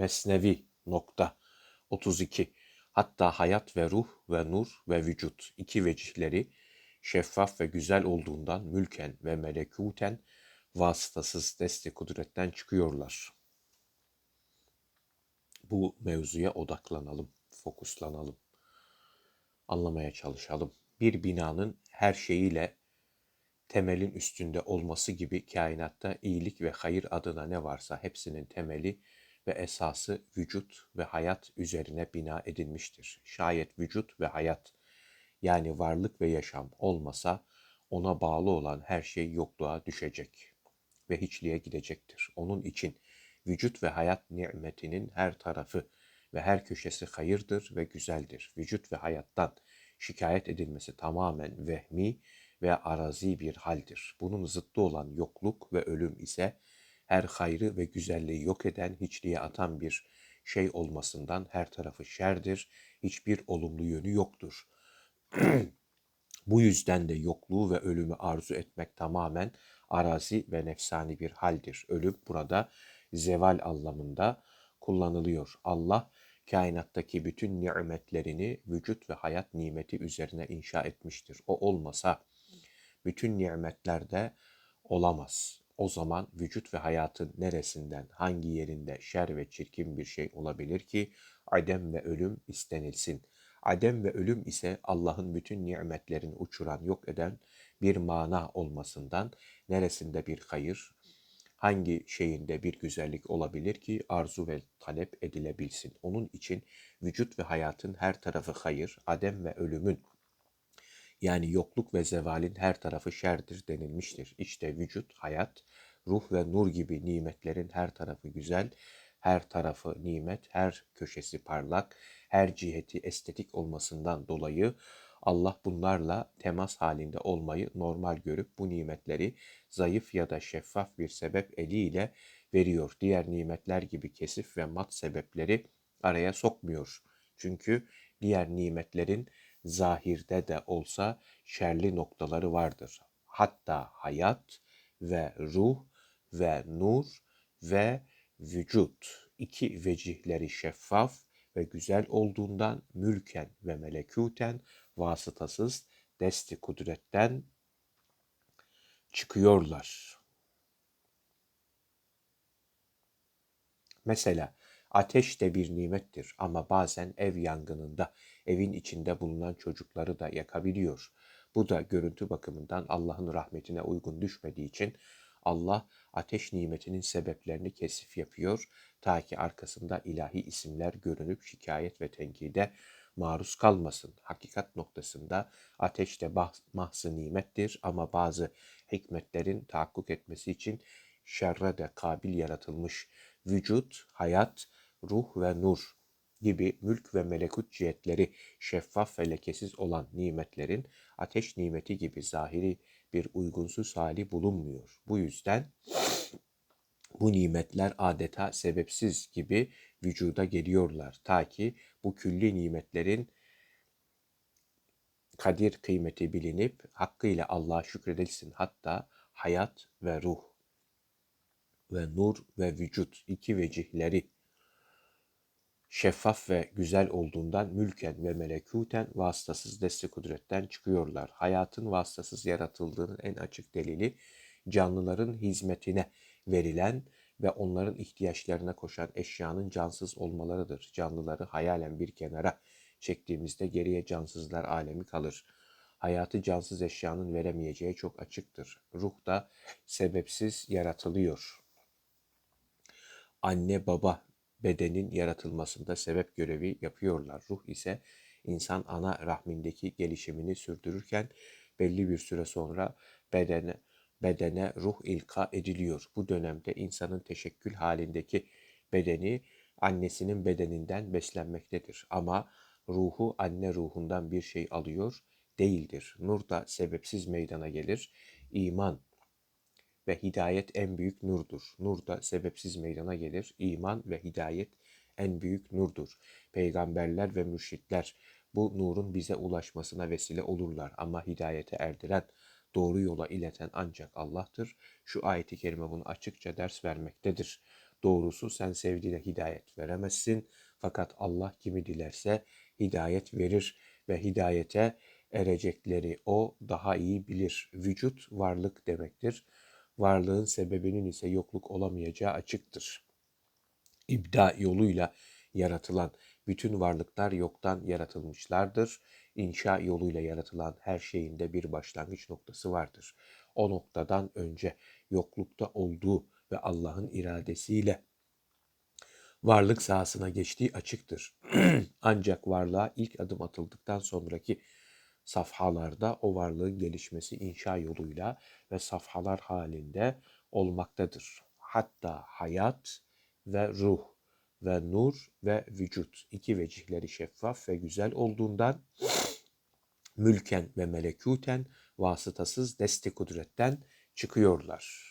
Mesnevi nokta 32 Hatta hayat ve ruh ve nur ve vücut iki vecihleri şeffaf ve güzel olduğundan mülken ve melekuten vasıtasız desti kudretten çıkıyorlar. Bu mevzuya odaklanalım, fokuslanalım, anlamaya çalışalım. Bir binanın her şeyiyle temelin üstünde olması gibi kainatta iyilik ve hayır adına ne varsa hepsinin temeli ve esası vücut ve hayat üzerine bina edilmiştir. Şayet vücut ve hayat yani varlık ve yaşam olmasa ona bağlı olan her şey yokluğa düşecek ve hiçliğe gidecektir. Onun için vücut ve hayat nimetinin her tarafı ve her köşesi hayırdır ve güzeldir. Vücut ve hayattan şikayet edilmesi tamamen vehmi ve arazi bir haldir. Bunun zıttı olan yokluk ve ölüm ise her hayrı ve güzelliği yok eden, hiçliğe atan bir şey olmasından her tarafı şerdir, hiçbir olumlu yönü yoktur. Bu yüzden de yokluğu ve ölümü arzu etmek tamamen arazi ve nefsani bir haldir. Ölüm burada zeval anlamında kullanılıyor. Allah kainattaki bütün nimetlerini vücut ve hayat nimeti üzerine inşa etmiştir. O olmasa bütün nimetler de olamaz. O zaman vücut ve hayatın neresinden, hangi yerinde şer ve çirkin bir şey olabilir ki adem ve ölüm istenilsin. Adem ve ölüm ise Allah'ın bütün nimetlerini uçuran, yok eden bir mana olmasından neresinde bir hayır, hangi şeyinde bir güzellik olabilir ki arzu ve talep edilebilsin. Onun için vücut ve hayatın her tarafı hayır, adem ve ölümün yani yokluk ve zevalin her tarafı şerdir denilmiştir. İşte vücut, hayat, ruh ve nur gibi nimetlerin her tarafı güzel, her tarafı nimet, her köşesi parlak, her ciheti estetik olmasından dolayı Allah bunlarla temas halinde olmayı normal görüp bu nimetleri zayıf ya da şeffaf bir sebep eliyle veriyor. Diğer nimetler gibi kesif ve mat sebepleri araya sokmuyor. Çünkü diğer nimetlerin zahirde de olsa şerli noktaları vardır. Hatta hayat ve ruh ve nur ve vücut iki vecihleri şeffaf ve güzel olduğundan mülken ve melekuten vasıtasız desti kudretten çıkıyorlar. Mesela ateş de bir nimettir ama bazen ev yangınında evin içinde bulunan çocukları da yakabiliyor. Bu da görüntü bakımından Allah'ın rahmetine uygun düşmediği için Allah ateş nimetinin sebeplerini kesif yapıyor ta ki arkasında ilahi isimler görünüp şikayet ve tenkide maruz kalmasın. Hakikat noktasında ateş de mahzı nimettir ama bazı hikmetlerin tahakkuk etmesi için şerre de kabil yaratılmış. Vücut, hayat, ruh ve nur gibi mülk ve melekut cihetleri şeffaf ve lekesiz olan nimetlerin ateş nimeti gibi zahiri bir uygunsuz hali bulunmuyor. Bu yüzden bu nimetler adeta sebepsiz gibi vücuda geliyorlar. Ta ki bu külli nimetlerin kadir kıymeti bilinip hakkıyla Allah'a şükredilsin. Hatta hayat ve ruh ve nur ve vücut iki vecihleri şeffaf ve güzel olduğundan mülken ve melekuten vasıtasız desti kudretten çıkıyorlar. Hayatın vasıtasız yaratıldığının en açık delili canlıların hizmetine verilen ve onların ihtiyaçlarına koşan eşyanın cansız olmalarıdır. Canlıları hayalen bir kenara çektiğimizde geriye cansızlar alemi kalır. Hayatı cansız eşyanın veremeyeceği çok açıktır. Ruh da sebepsiz yaratılıyor. Anne baba bedenin yaratılmasında sebep görevi yapıyorlar. Ruh ise insan ana rahmindeki gelişimini sürdürürken belli bir süre sonra bedene bedene ruh ilka ediliyor. Bu dönemde insanın teşekkül halindeki bedeni annesinin bedeninden beslenmektedir. Ama ruhu anne ruhundan bir şey alıyor değildir. Nur da sebepsiz meydana gelir. İman ve hidayet en büyük nurdur. Nur da sebepsiz meydana gelir. İman ve hidayet en büyük nurdur. Peygamberler ve mürşitler bu nurun bize ulaşmasına vesile olurlar ama hidayete erdiren, doğru yola ileten ancak Allah'tır. Şu ayeti kerime bunu açıkça ders vermektedir. Doğrusu sen sevdiğine hidayet veremezsin. Fakat Allah kimi dilerse hidayet verir ve hidayete erecekleri o daha iyi bilir. Vücut varlık demektir. Varlığın sebebinin ise yokluk olamayacağı açıktır. İbda yoluyla yaratılan bütün varlıklar yoktan yaratılmışlardır. İnşa yoluyla yaratılan her şeyin de bir başlangıç noktası vardır. O noktadan önce yoklukta olduğu ve Allah'ın iradesiyle varlık sahasına geçtiği açıktır. Ancak varlığa ilk adım atıldıktan sonraki safhalarda o varlığın gelişmesi inşa yoluyla ve safhalar halinde olmaktadır. Hatta hayat ve ruh ve nur ve vücut iki vecihleri şeffaf ve güzel olduğundan mülken ve melekuten vasıtasız desti kudretten çıkıyorlar.